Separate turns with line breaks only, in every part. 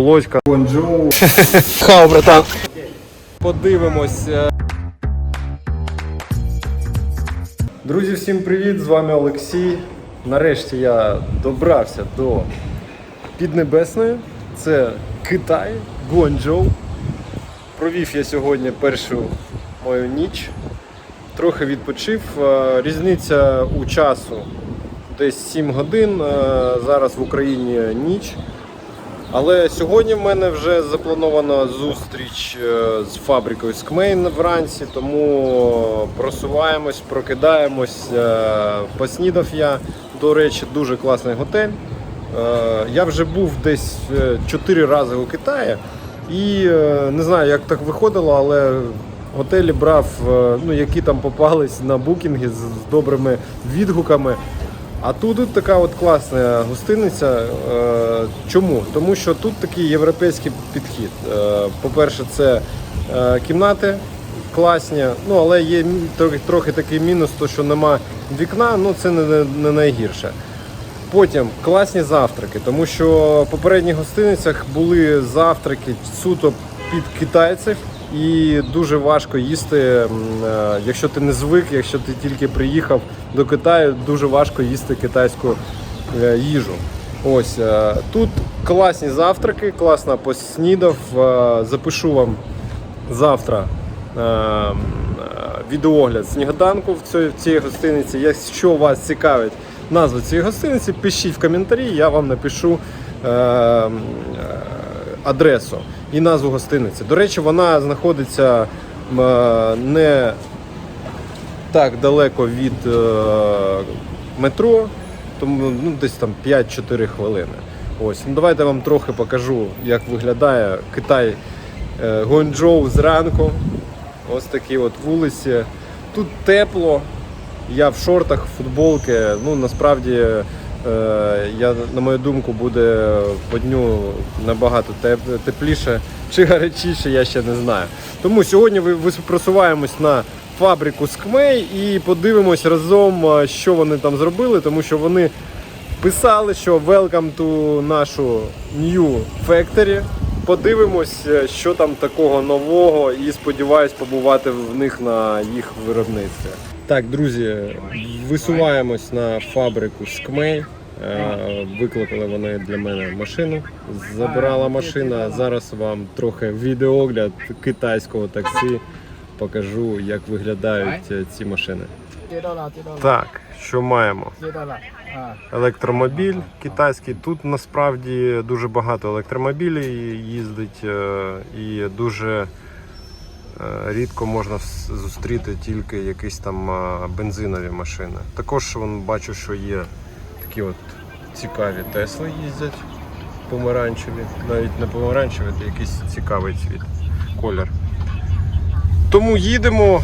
Володька.
Бонжоу.
Хау, братан. Подивимось. е. Друзі, всім привіт! З вами Олексій. Нарешті я добрався до Піднебесної. Це Китай, Гуанчжоу. Провів я сьогодні першу мою ніч. Трохи відпочив. Е, Різниця у часу десь 7 годин. Е, Зараз в Україні ніч. Але сьогодні в мене вже запланована зустріч е, з фабрикою Скмейн вранці, тому просуваємось, прокидаємось. Е, Поснідав я, до речі, дуже класний готель. Е, Я вже був десь 4 рази у Китаї і не знаю, як так виходило, але готелі брав, ну, які там попались на букінги з добрими відгуками. А тут така от класна гостиниця. Е, Чому? Тому що тут такий європейський підхід. Е, По-перше, це е, кімнати класні, ну але є трохи, такий мінус, то що нема вікна, ну це не, не, найгірше. Потім класні завтраки, тому що в попередніх гостиницях були завтраки суто під китайців, і дуже важко їсти, якщо ти не звик, якщо ти тільки приїхав до Китаю, дуже важко їсти китайську е, їжу. Ось е, тут класні завтраки, класно поснідав. Е, Запишу вам завтра відеогляд сніданку в цій, гостиниці. Якщо вас цікавить назва цієї гостиниці, пишіть в коментарі, я вам напишу адресу і назву гостиниці. До речі, вона знаходиться не так далеко від е, метро, тому ну, десь там 5-4 хвилини. Ось, ну давайте вам трохи покажу, як виглядає Китай е, Гуанчжоу зранку. Ось такі от вулиці. Тут тепло. Я в шортах, в футболці. Ну насправді, е, я, на мою думку, буде по дню набагато теп- тепліше чи гарячіше, я ще не знаю. Тому сьогодні ви просуваємось на фабрику Скмей і подивимось разом, що вони там зробили, тому що вони писали, що welcome to нашу new factory. Подивимось, е, що там такого нового, і сподіваюсь побувати в них на їх виробництві. Так, друзі, висуваємось на фабрику Скмей. Е, Викликали вони для мене машину. Забирала машина. Зараз вам трохи відеогляд китайського таксі покажу, як виглядають е, ці машини. Так, що маємо? Електромобіль китайський. Тут насправді дуже багато електромобілів їздить е, і дуже е, рідко можна зустріти тільки якісь там бензинові машини. Також вон, бачу, що є такі от цікаві Тесли їздять помаранчеві, навіть не помаранчеві, це якийсь цікавий цвіт, колір. Тому їдемо.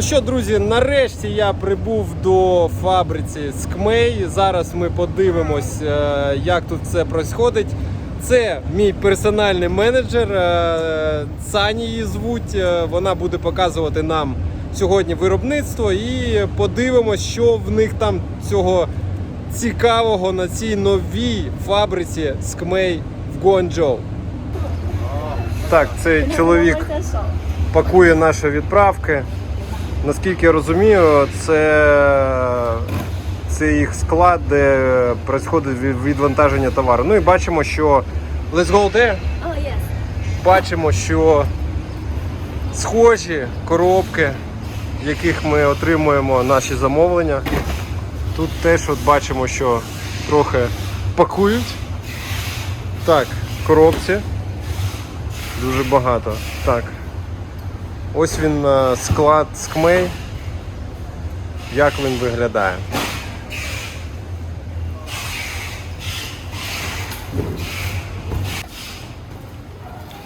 Що, друзі, нарешті я прибув до фабриці Скмей. Зараз ми подивимось, е, як тут все происходить. Це мій персональний менеджер. е, Сані її звуть. Е, Вона буде показувати нам сьогодні виробництво і подивимось, що в них там цього цікавого на цій новій фабриці Скмей в Гуанчжоу. Так, цей чоловік пакує наші відправки. Наскільки я розумію, це, це їх склад, де відбувається відвантаження товару. Ну і бачимо, що Let's go there.
Oh yes.
Бачимо, що схожі коробки, в яких ми отримуємо наші замовлення. Тут теж от бачимо, що трохи пакують. Так, коробці. Дуже багато. Так. Ось він е, склад скмей. Як він виглядає.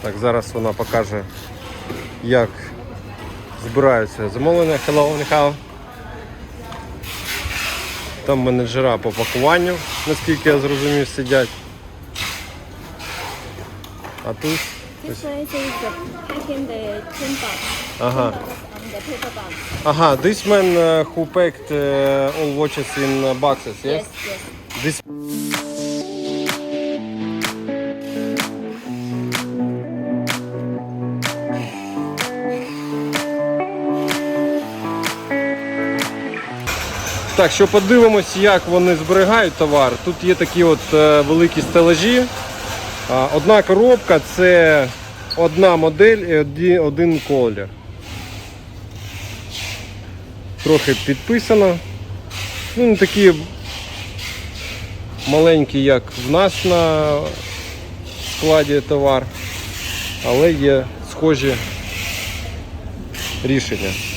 Так, зараз вона покаже, як збираються замовлення. Hello, Михайло. Там менеджера по пакуванню, наскільки я зрозумів, сидять. А тут
This one is the packing the tin box.
Ага.
Um,
the paper bag.
Ага, this man uh, who packed uh, all watches in uh, boxes, yes?
Yes, yes.
This Так, що подивимось, як вони зберігають товар. Тут є такі от е, великі стелажі. Одна коробка це одна модель і один колір. Трохи підписано. Ну, не такі маленькі, як в нас на складі товар, але є схожі рішення.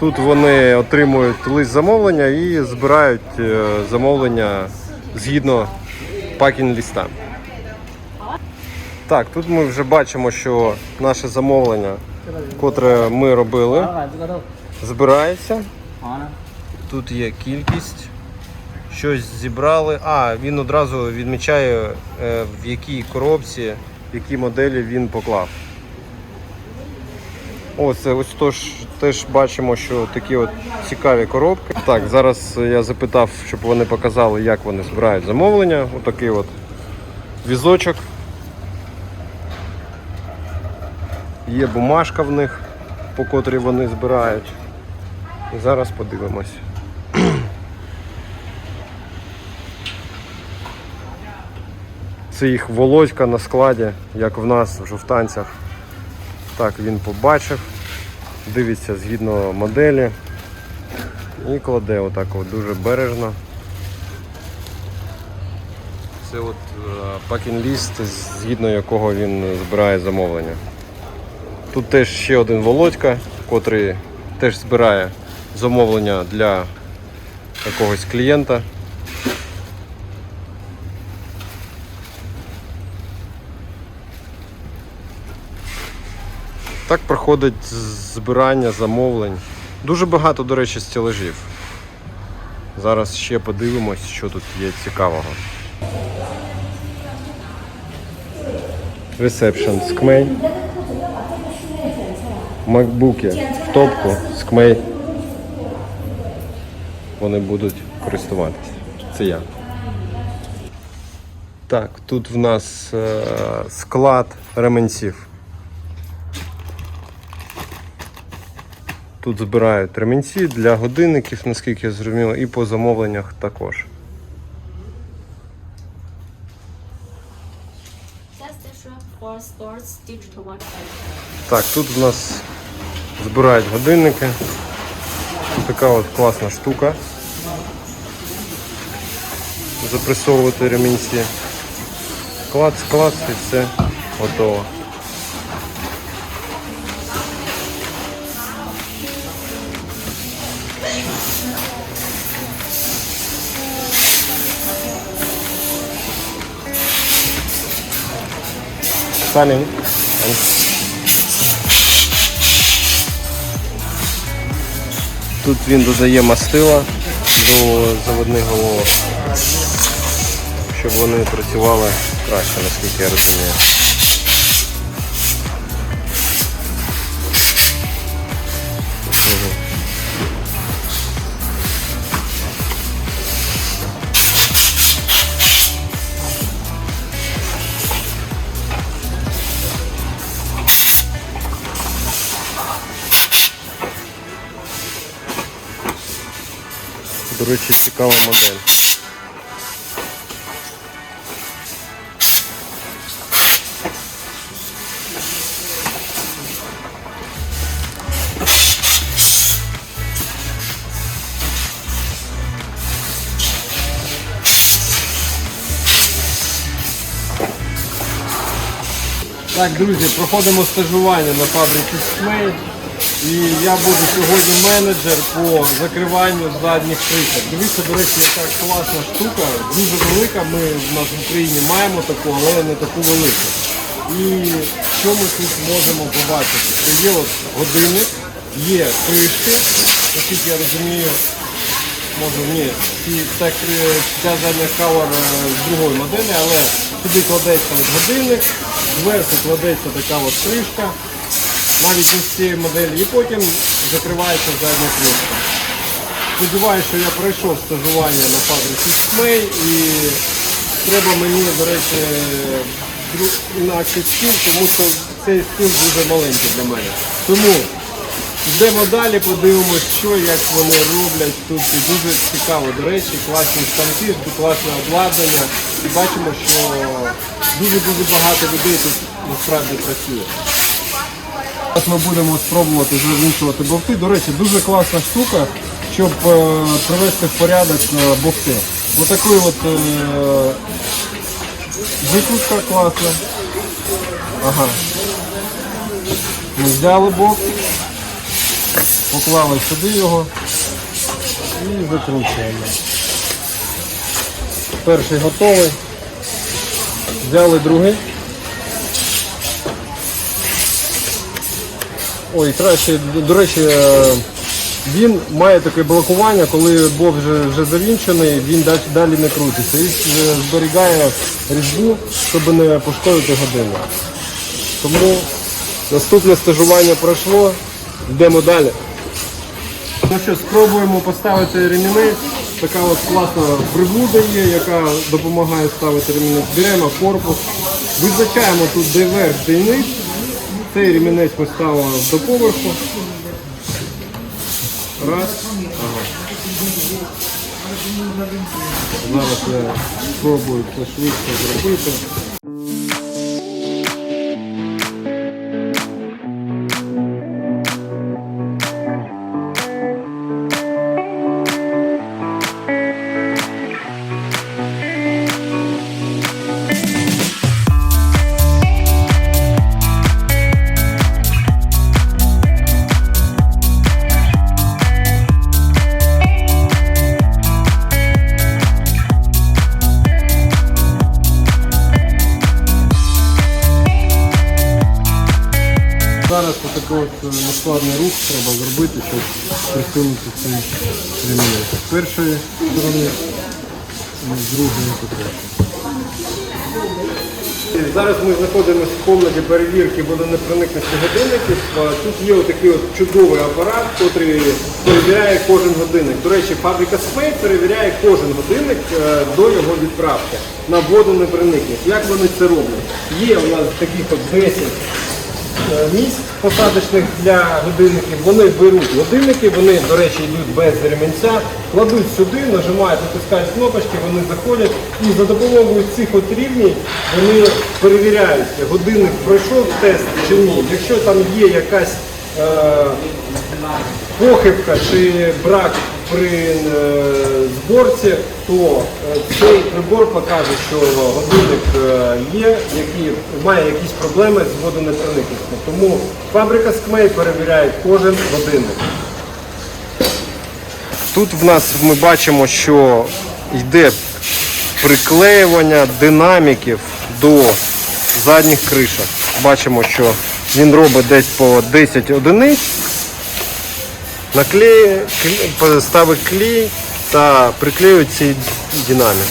Тут вони отримують лист замовлення і збирають е, замовлення згідно пакінг ліста. Так, тут ми вже бачимо, що наше замовлення, котре ми робили, збирається. Тут є кількість. Щось зібрали. А, він одразу відмічає, е, в якій коробці, в якій моделі він поклав. Ось, ось тож, теж бачимо, що такі от цікаві коробки. Так, зараз я запитав, щоб вони показали, як вони збирають замовлення. Отакий от візочок. Є бумажка в них, по котрій вони збирають. І зараз подивимось. Це їх володька на складі, як в нас в жовтанцях. Так, він побачив, дивиться згідно моделі і кладе отак от дуже бережно. Це от пакінг-ліст, згідно якого він збирає замовлення. Тут теж ще один Володька, котрий теж збирає замовлення для якогось клієнта. Так проходить збирання замовлень. Дуже багато, до речі, стележів. Зараз ще подивимось, що тут є цікавого. Ресепшн скмей. Макбуки в топку скмей. Вони будуть користуватися. Це я. Так, тут в нас е, склад ременців. Тут збирають ремінці для годинників, наскільки я зрозумів, і по замовленнях також. Так, тут в нас збирають годинники. Така от класна штука. Запресовувати ремінці. Клац, клац і все готово. Sunny. Тут він додає мастила до заводних головок, щоб вони працювали краще, наскільки я розумію. До речі, цікава модель. Так, друзі, проходимо стажування на фабриці Смей. І я буду сьогодні менеджер по закриванню задніх кришок. Дивіться, до речі, яка класна штука, дуже велика. Ми в нас в Україні маємо таку, але не таку велику. І що ми тут можемо побачити? Це є от годинник, є кришки, наскільки я розумію, може ні, ця, ця задня кавер е, з другої моделі, але сюди кладеться от годинник, зверху кладеться така от кришка. Навіть не з цієї моделі, і потім закривається задня кришка. Сподіваюся, що я пройшов стажування на фабриці Смей і треба мені, до речі, інакший стіл, тому що цей стіл дуже маленький для мене. Тому йдемо далі, подивимося, що, як вони роблять тут. І дуже цікаво, до речі, класні станки, класне обладнання. І бачимо, що дуже-дуже багато людей тут насправді працює. Зараз ми будемо спробувати завішувати бовти. До речі, дуже класна штука, щоб е, привести в порядок е, бовти. Ось такий от е, викрутка класна. Ага. Ми взяли бовт, поклали сюди його і закручуємо. Перший готовий. Взяли другий. Ой, краще, до речі, е, він має таке блокування, коли боб вже, вже завінчений, він далі, не крутиться. І е, зберігає різьбу, щоб не пошкодити годину. Тому наступне стажування пройшло, йдемо далі. Ну що, спробуємо поставити ремінець. Така от класна приблуда є, яка допомагає ставити ремінець. Беремо корпус, визначаємо тут де верх. Цей ремінець ми ставимо до поверху. Раз. Ага. Зараз я спробую це швидко зробити. От е, нескладний рух треба зробити, щоб присунути цей ремінець. З першої сторони з другої також. Зараз ми знаходимося в кімнаті перевірки водонепроникності годинників. Тут є отакий от чудовий апарат, який перевіряє кожен годинник. До речі, фабрика Спей перевіряє кожен годинник е, до його відправки на водонепроникність. Як вони це роблять? Є у нас таких от 10 е, місць посадочних для годинників. Вони беруть годинники, вони, до речі, йдуть без ремінця, кладуть сюди, нажимають, натискають кнопочки, вони заходять і за допомогою цих от рівнів вони перевіряють, годинник пройшов тест чи ні. Якщо там є якась е, похибка чи брак при е, зборці, то е, цей прибор покаже, що годинник е, є, який має якісь проблеми з водонепроникністю. Тому фабрика Скмей перевіряє кожен годинник. Тут в нас ми бачимо, що йде приклеювання динаміків до задніх кришок. Бачимо, що він робить десь по 10 одиниць наклеє, кле- ставить клей та приклеює цей динамік.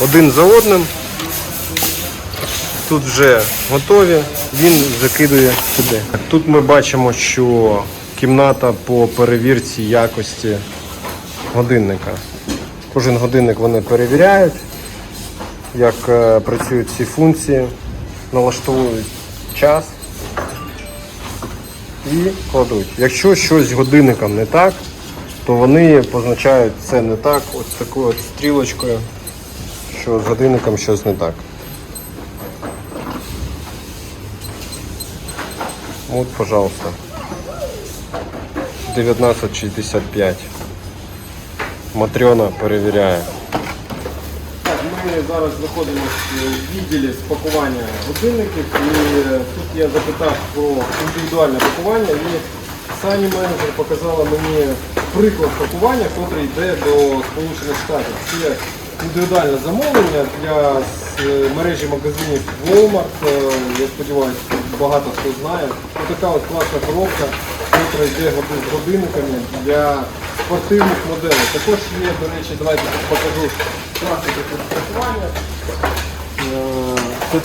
Один за одним. Тут вже готові, він закидує сюди. Тут ми бачимо, що кімната по перевірці якості годинника. Кожен годинник вони перевіряють, як е, працюють ці функції, налаштовують час і кладуть. Якщо щось з годинником не так, то вони позначають це не так, ось такою от стрілочкою, що з годинником щось не так. От, пожалуйста. 1965. Матрьона перевіряє. Ми зараз знаходимося в відділі з пакування годинників і е, тут я запитав про індивідуальне пакування і Сані менеджер показала мені приклад пакування, який йде до Сполучених Штатів. Це індивідуальне замовлення для е, мережі магазинів Walmart. Е, Я сподіваюся, багато хто знає. Ось така класна коробка, яка йде з годинниками для спортивних моделей. Також є, до речі, давайте покажу класики пакування. Е,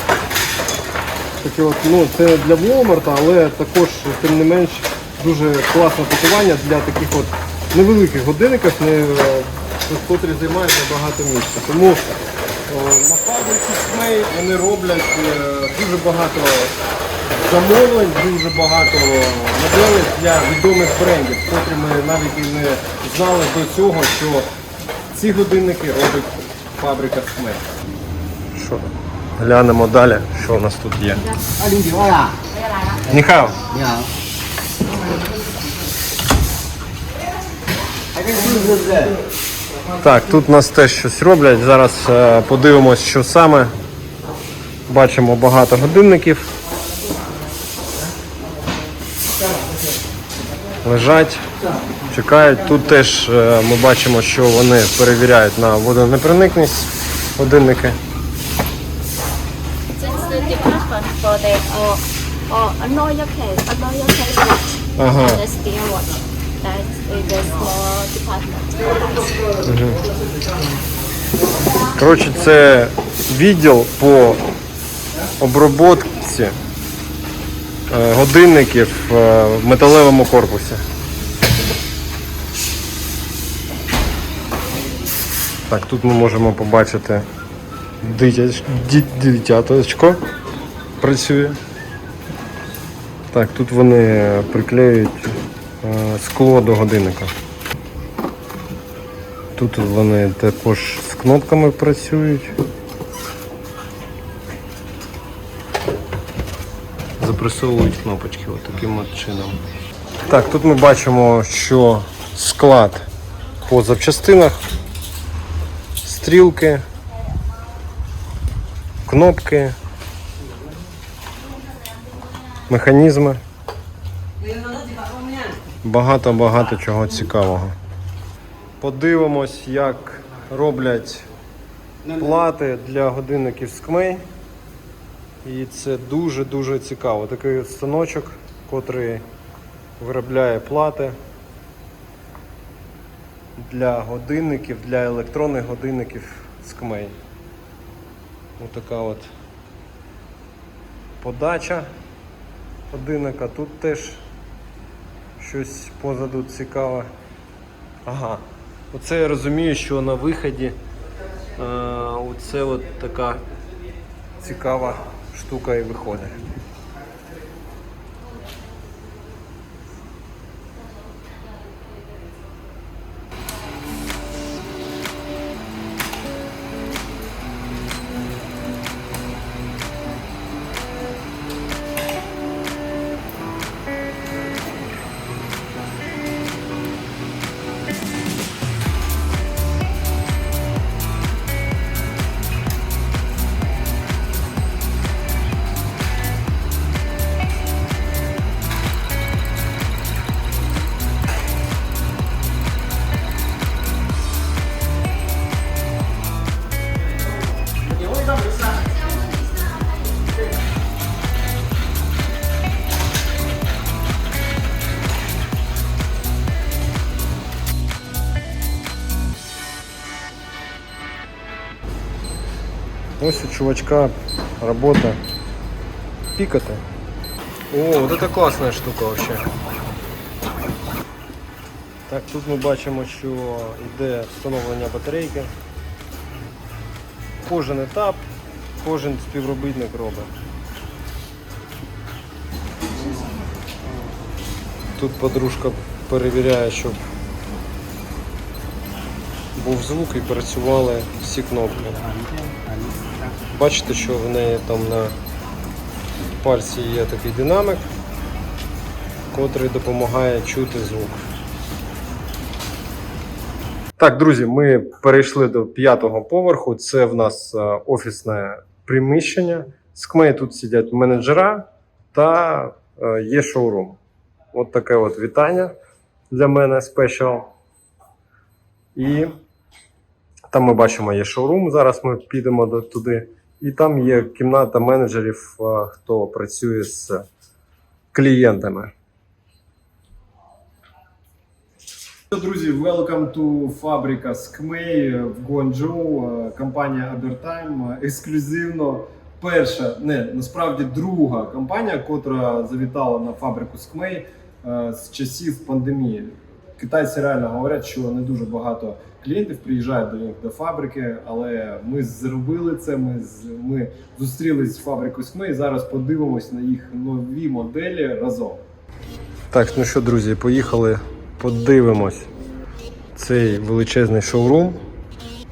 Це ну, це для Walmart, але також, тим не менш, дуже класне пакування для таких от невеликих годинників, не, е, котрі займають небагато місця. Тому е, на фабриці вони роблять дуже багато замовлень дуже багато моделей для відомих брендів, котрі ми навіть і не знали до цього, що ці годинники робить фабрика смерть. Що, глянемо далі, що у нас тут є.
Ніхао.
Так, тут нас теж щось роблять. Зараз е, подивимось, що саме. Бачимо багато годинників. Лежать, чекають. Тут теж е, ми бачимо, що вони перевіряють на водонепроникність годинники. Ага. Коротше, це відділ по обробці годинників е, в металевому корпусі. Так, тут ми можемо побачити дитяточко працює. Так, тут вони приклеюють е, скло до годинника. Тут вони також з кнопками працюють. Запресовують кнопочки от таким от чином. Так, тут ми бачимо, що склад по запчастинах, стрілки, кнопки, механізми. Багато-багато чого цікавого. Подивимось, як роблять плати для годинників Скмей. І це дуже-дуже цікаво. Такий станочок, котрий виробляє плати для годинників, для електронних годинників Скмей. Ось така от подача годинника. Тут теж щось позаду цікаве. Ага. Оце я розумію, що на виході е, оце от така цікава штука і виходить. Ось у чувачка робота пикота. О, вот это классная штука вообще. Так, тут ми бачимо, що йде встановлення батарейки. Кожен етап, кожен співробітник робить. Тут подружка перевіряє, щоб був звук і працювали всі кнопки. Бачите, що в неї там на пальці є такий динамик, котрий допомагає чути звук. Так, друзі, ми перейшли до п'ятого поверху. Це в нас е, офісне приміщення. З КМЕ тут сидять менеджера та е, є шоурум. От таке от вітання для мене спешл. І там ми бачимо є шоурум. Зараз ми підемо до, туди. І там є кімната менеджерів, хто працює з клієнтами. Друзі, welcome to фабрика Скмей в Гуанчжоу. Компанія Abertime ексклюзивно перша, не насправді друга компанія, котра завітала на фабрику Скмей з часів пандемії. Китайці реально говорять, що не дуже багато клієнтів приїжджають до них до фабрики, але ми зробили це. Ми з ми зустрілись з фабрикою Скмей. і Зараз подивимось на їх нові моделі разом. Так, ну що, друзі, поїхали, подивимось цей величезний шоурум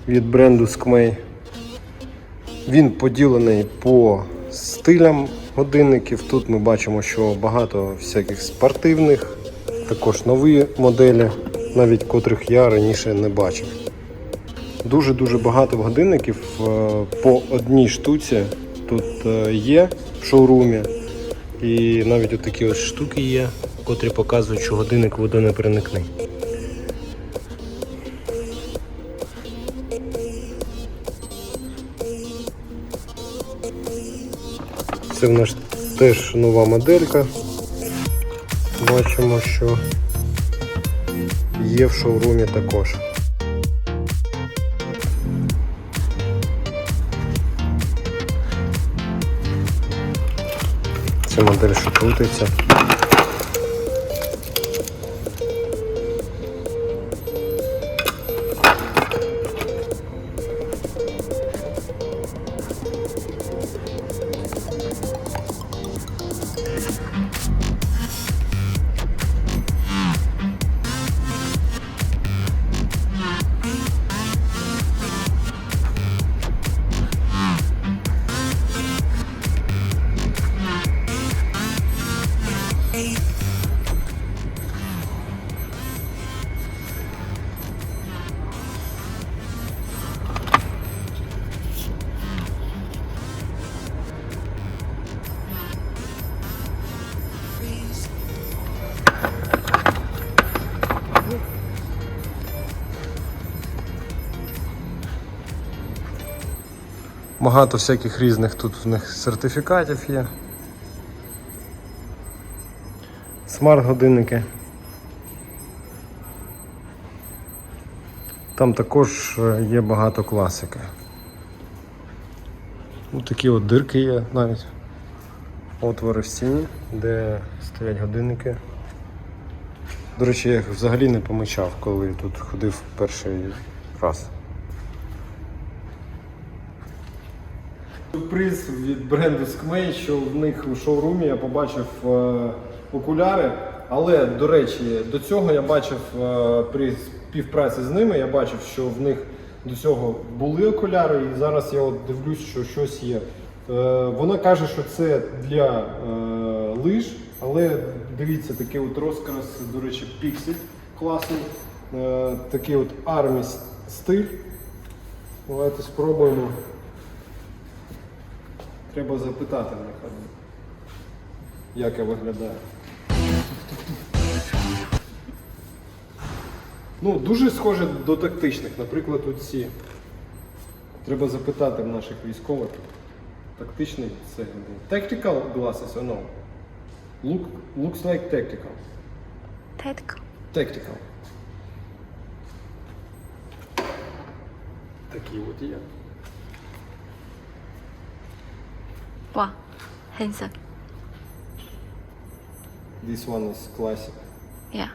від бренду Скмей. Він поділений по стилям годинників. Тут ми бачимо, що багато всяких спортивних, також нові моделі, навіть котрих я раніше не бачив. Дуже-дуже багато годинників е, по одній штуці тут е, є в шоурумі. І навіть от такі ось штуки є, котрі показують, що годинник не водонепроникний. Це в нас теж нова моделька. Бачимо, що є в шоурумі також. Це модель, що крутиться. Багато всяких різних тут в них сертифікатів є. Смарт-годинники. Там також е, є багато класики. Ну, такі от дирки є навіть. Отвори в стіні, де стоять годинники. До речі, я їх взагалі не помічав, коли тут ходив перший раз. Сюрприз від бренду Скмей, що в них у шоурумі я побачив е, окуляри. Але, до речі, до цього я бачив е, при співпраці з ними, я бачив, що в них до цього були окуляри, і зараз я от дивлюсь, що щось є. Е, вона каже, що це для е, лиж, але дивіться, такий от розкрас, до речі, піксель класний. Е, такий от армі стиль. Давайте спробуємо. Треба запитати в них, як я виглядаю. Ну, дуже схоже до тактичних, наприклад, оці. Треба запитати в наших військових. Тактичний це tactical glasses or no? Look, looks like tactical.
Tactical.
Tactical. Такі от є.
Wow. Handsome.
This one is classic.
Yeah.